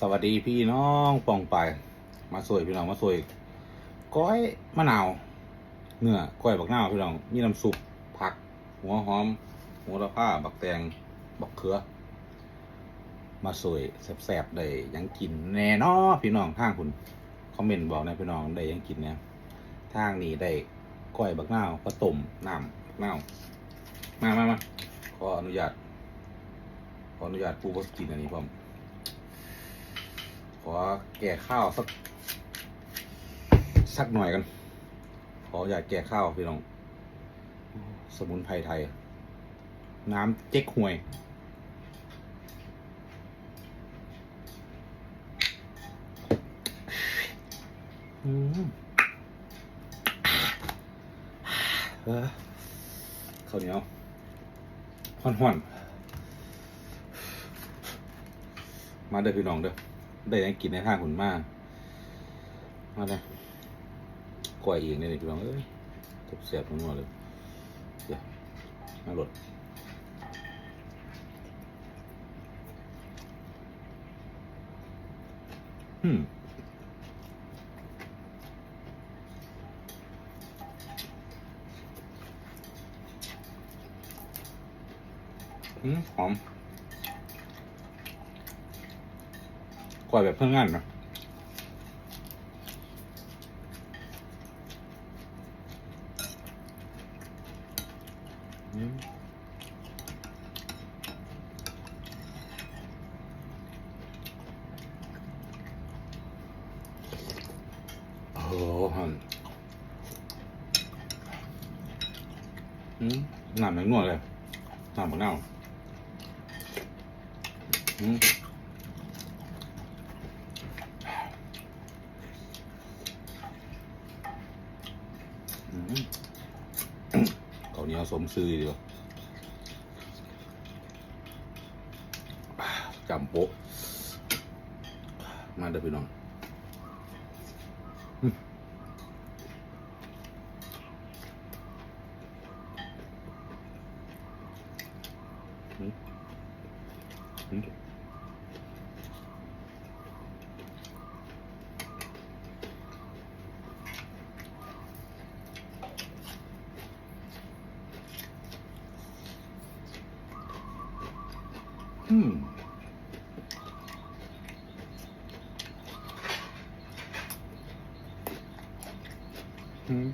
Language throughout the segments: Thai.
สวัสดีพี่น้องปองไป มาสวยพี่น้องมาสวยก้อยมะนาวเนื้อก้อยบักนาวพี่น้องมีน้ำซุปผัก หัวหอมหัวละผ้าบักแตงบักเขือ มาสวยแสบๆได้ยังกินแน่นอพี่น้องทางคุณคอมเมนต์บอกนะพี่น้องได้ยังกินเนี่ยทางนี้ได้ก้อยบักนาวผสมน้ำบักนาวมามามาขออนุญาตขออนุญาตปูบสกินอันนี้ผม ขอแก่ข้าวสัก สักหน่อยกัน ขออยากแก่ข้าวพี่น้อง สมุนไพรไทย น้ำเจ๊กฮวย อืมเข้าวเหนียวห่อนๆ มาเด้อพี่น้องเด้อ ได้หยังกินในทางขุนมากมาเลยกล้วยเองเนี่ยพี่น้องเอ้ยตบเสียบทั้งหมดเลยเดี๋ยวมาหลดอืมอืมหอม ก ล้วยแบบเพื่องานเนาะอืมโอ้โหหันอืมน้ำหนังนวดเลยน้ำมะนาวอืม อืมข้าวเหนียวส มซื้อดีกว่าจำโป๊ะมาเด้อพี่น้องอืมอืม อืมอืมอืม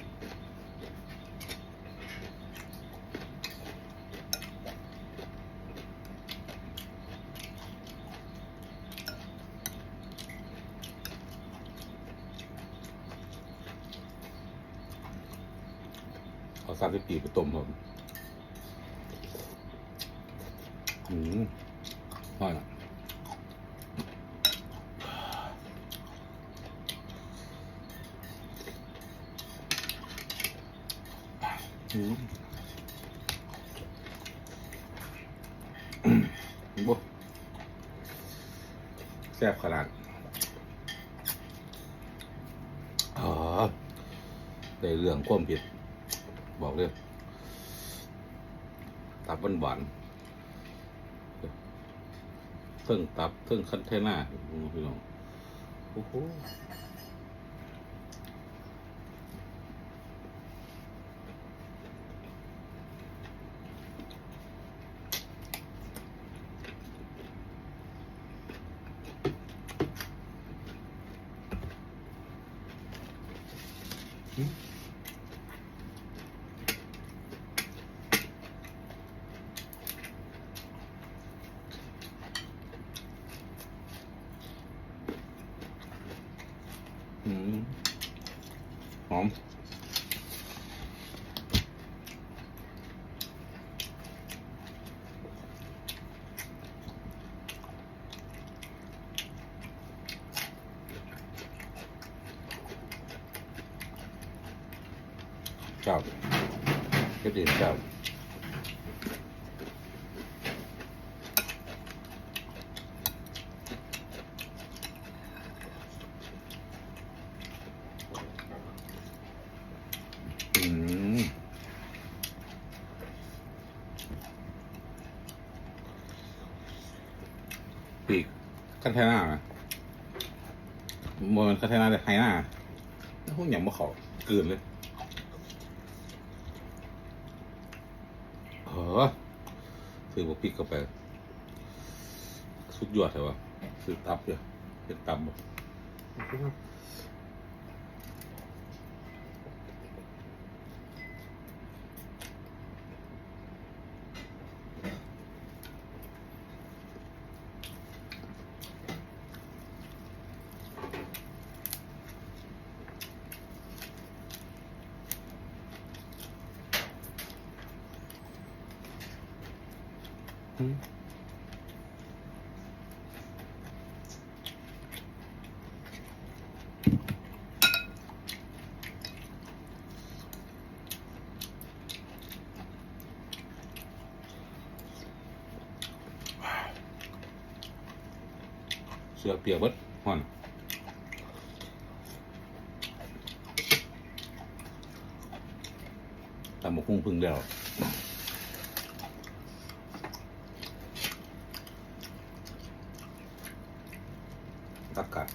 เอาซาซิปีไปต้มผมอืม อร่อยนะอืมบ่แซ่บขนาดอ๋อได้เรื่องความผิด บอกเลยตับหวานหวานๆ ทิงตับเทิงคันเทน่าพี่น้องโอ้โหอืม หอมเจ้าก็ดีเจ้าอืม คันแค่หน้านะมันคันเทน่าแต่ไทน่าแล้วพวกอย่างมะเขาเกินเลยเออซื้อบกพริกเข้าไป สุดยอดเลยวะซื้อตับเยอะเป็นตับบ่ อืมเสือเปียกเบิดห่อนตำบกคุ้งพึ่งเดียว ตักกัด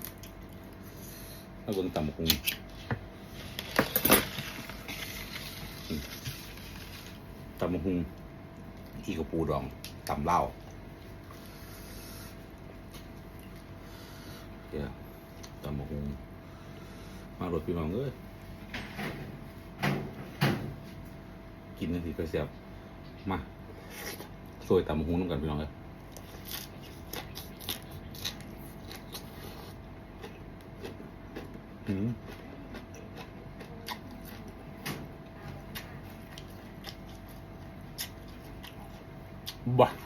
แล้วเบิ่ง ตำมตำบักหุงอีกระปูดองตำเหล้าเดี๋ยวตำบักหุงมาโรดพี่น้องเอ้ยกินนาทีก็เสียบมาสวยตำบักหุงน้ำกันพี่น้องเลย อืมบ้า